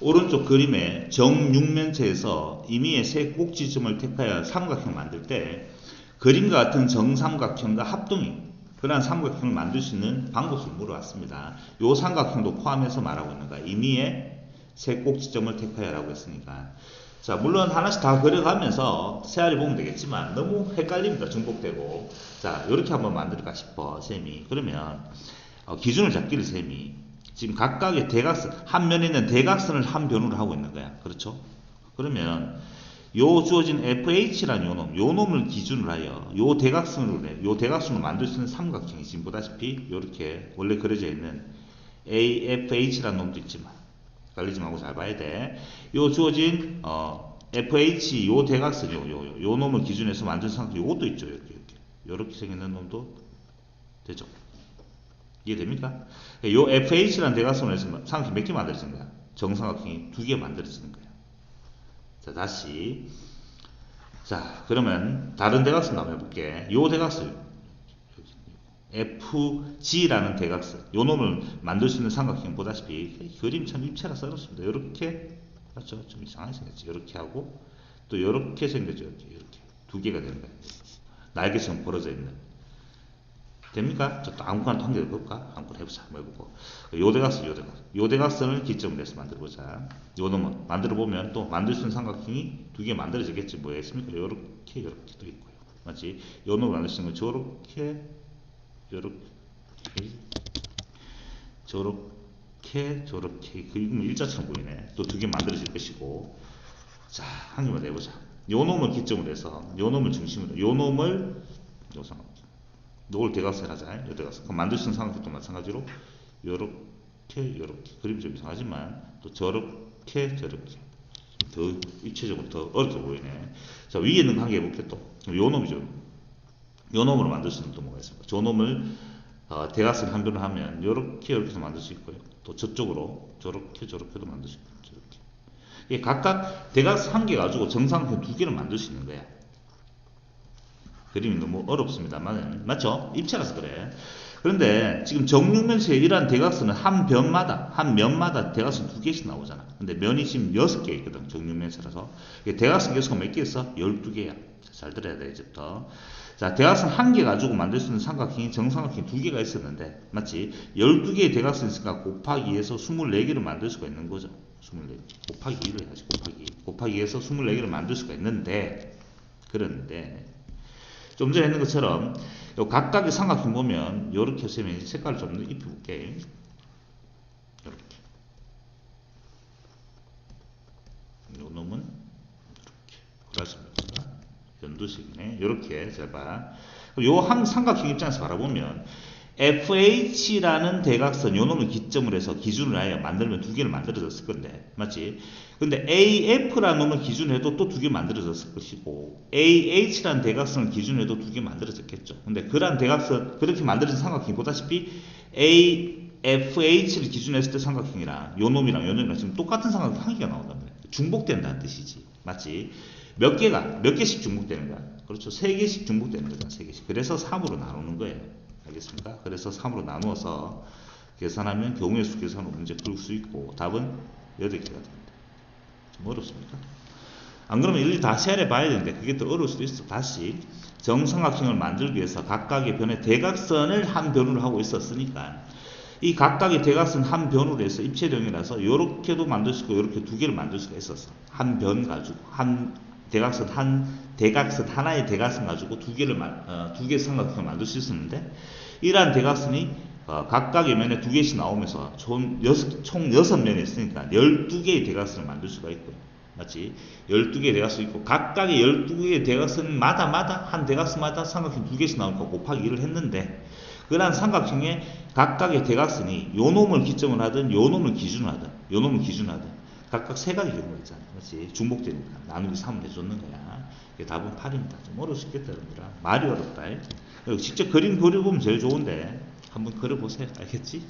오른쪽 그림의 정육면체에서 임의의 세 꼭지점을 택하여 삼각형 만들 때 그림과 같은 정삼각형과 합동이 그러한 삼각형을 만들 수 있는 방법을 물어왔습니다. 요 삼각형도 포함해서 말하고 있는 거야. 임의의 세 꼭지점을 택하여라고 했으니까. 자, 물론 하나씩 다 그려가면서 세알이 보면 되겠지만 너무 헷갈립니다. 중복되고. 자, 이렇게 한번 만들까 싶어, 쌤이. 그러면 어, 기준을 잡기를 쌤이 지금 각각의 대각선 한 면에 있는 대각선을 한 변으로 하고 있는 거야. 그렇죠? 그러면 요 주어진 FH라는 요 놈, 요 놈을 기준으로 하여 요 대각선으로 해. 요 대각선을 만들 수 있는 삼각형이 지금 보다시피 요렇게 원래 그려져 있는 AFH라는 놈도 있지만 깔리지 말고 잘 봐야 돼. 요 주어진 어, FH 요 대각선 요, 요, 요, 요 놈을 기준해서 만든 삼각형 요것도 있죠. 이렇게 이렇게. 요렇게 생긴 놈도 되죠. 이해됩니까? 요 FH라는 대각선을 해서 삼각형 몇개 만들어진 거야? 정삼각형이 두 개 만들어지는 거야. 자, 다시. 자, 그러면 다른 대각선 한번 해볼게. 요 대각선. FG라는 대각선. 요 놈을 만들 수 있는 삼각형 보다시피 그림 참 입체라서 어렵습니다. 요렇게, 맞죠? 좀 이상하게 생겼지. 요렇게 하고, 또 요렇게 생겼죠. 이렇게. 두 개가 되는 거예요. 날개처럼 벌어져 있는. 됩니까? 저또 아무거나 또 한 개 해볼까? 아무거나 해보자. 한번 해보고. 요 대각선, 요 대각선. 요 대각선을 기점으로 해서 만들어보자. 요 놈은 만들어보면 또 만들 수 있는 삼각형이 두 개 만들어지겠지. 뭐가 있습니까? 요렇게, 요렇게 또 있고요. 맞지? 요 놈을 만들 수 있는 건 저렇게, 요렇게, 저렇게, 저렇게. 그 이건 일자처럼 보이네. 또 두 개 만들어질 것이고. 자, 한 개만 더 해보자. 요 놈을 기점으로 해서, 요 놈을 중심으로, 요 놈을, 요삼 요걸 대각선 하자. 요 대각선. 그럼 만들 수 있는 삼각형도 마찬가지로 요렇게 요렇게 그림이 좀 이상하지만 또 저렇게 저렇게 더 입체적으로 더 어렵게 보이네. 자 위에 있는 관계 해볼게 또. 요 놈이죠. 요 놈으로 만들 수 있는 또 뭐가 있습니까? 저 놈을 어, 대각선 한 변을 하면 요렇게 요렇게도 만들 수 있고요. 또 저쪽으로 저렇게 저렇게도 만들 수 있고 저렇게. 이게 각각 대각선 한 개 가지고 정상형 두 개를 만들 수 있는 거야. 그림이 너무 어렵습니다만 맞죠? 입체라서 그래. 그런데 지금 정육면체의 이러한 대각선은 한 변마다 한 면마다 대각선 두 개씩 나오잖아. 근데 면이 지금 여섯 개 있거든. 정육면체라서. 대각선 개수가 몇 개 있어? 열두 개야. 잘 들어야 돼 이제부터. 자, 대각선 한 개 가지고 만들 수 있는 삼각형이 정삼각형이 두 개가 있었는데 맞지? 열두 개의 대각선이 있으니까 곱하기 2에서 24개를 만들 수가 있는 거죠. 24개. 곱하기 2를 해야지. 곱하기. 곱하기 2에서 24개를 만들 수가 있는데 그런데 좀 전에 했는 것처럼 요 각각의 삼각형 보면 요렇게 쓰면 색깔을 좀 입혀볼게. 요렇게. 요 놈은 이렇게. 그렇습니다. 연두색이네. 요렇게. 잘봐. 요한 삼각형 입장에서 바라보면 FH라는 대각선 요 놈을 기점으로 해서 기준을 하여 만들면 두 개를 만들어졌을 건데 맞지? 근데 AF라는 놈을 기준으로 해도 또 두 개 만들어졌을 것이고 AH라는 대각선을 기준으로 해도 두 개 만들어졌겠죠. 근데 그러한 대각선 그렇게 만들어진 삼각형이 보다시피 AFH를 기준으로 했을 때 삼각형이랑 요 놈이랑 요 놈이랑 지금 똑같은 삼각형 한 개가 나온단 말이야. 중복된다는 뜻이지. 맞지? 몇 개가 몇 개씩 중복되는 거야. 그렇죠. 세 개씩 중복되는 거잖아. 세 개씩. 그래서 3으로 나누는 거예요. 알겠습니까? 그래서 3으로 나누어서 계산하면 경우의 수 계산으로 문제 풀 수 있고 답은 8개가 됩니다. 좀 어렵습니까? 안 그러면 일일이 다 세례 봐야 되는데 그게 더 어려울 수도 있어. 다시 정삼각형을 만들기 위해서 각각의 변의 대각선을 한 변으로 하고 있었으니까 이 각각의 대각선 한 변으로 해서 입체령이라서 이렇게도 만들 수 있고 이렇게 두 개를 만들 수가 있었어. 한 변 가지고 한 대각선 한 대각선 하나의 대각선 가지고 두 개를 어, 두 개의 삼각형을 만들 수 있었는데 이러한 대각선이 어, 각각의 면에 두 개씩 나오면서 총 여섯, 총 여섯 면이 있으니까 열두 개의 대각선을 만들 수가 있고요. 맞지? 열두 개의 대각선이 있고 각각의 열두 개의 대각선마다 마다 한 대각선마다 삼각형 두 개씩 나오니까 곱하기 1을 했는데 그러한 삼각형의 각각의 대각선이 요 놈을 기점으로 하든 요 놈을 기준으로 하든 요 놈을 기준으로 하든 각각 세 가지 경우가 있잖아. 그렇지? 중복되니까. 나누기 3을 해줬는 거야. 이게 답은 8입니다. 좀 어려울 수 있겠다, 여러분들아. 말이 어렵다. 직접 그림 그려보면 제일 좋은데, 한번 그려보세요. 알겠지?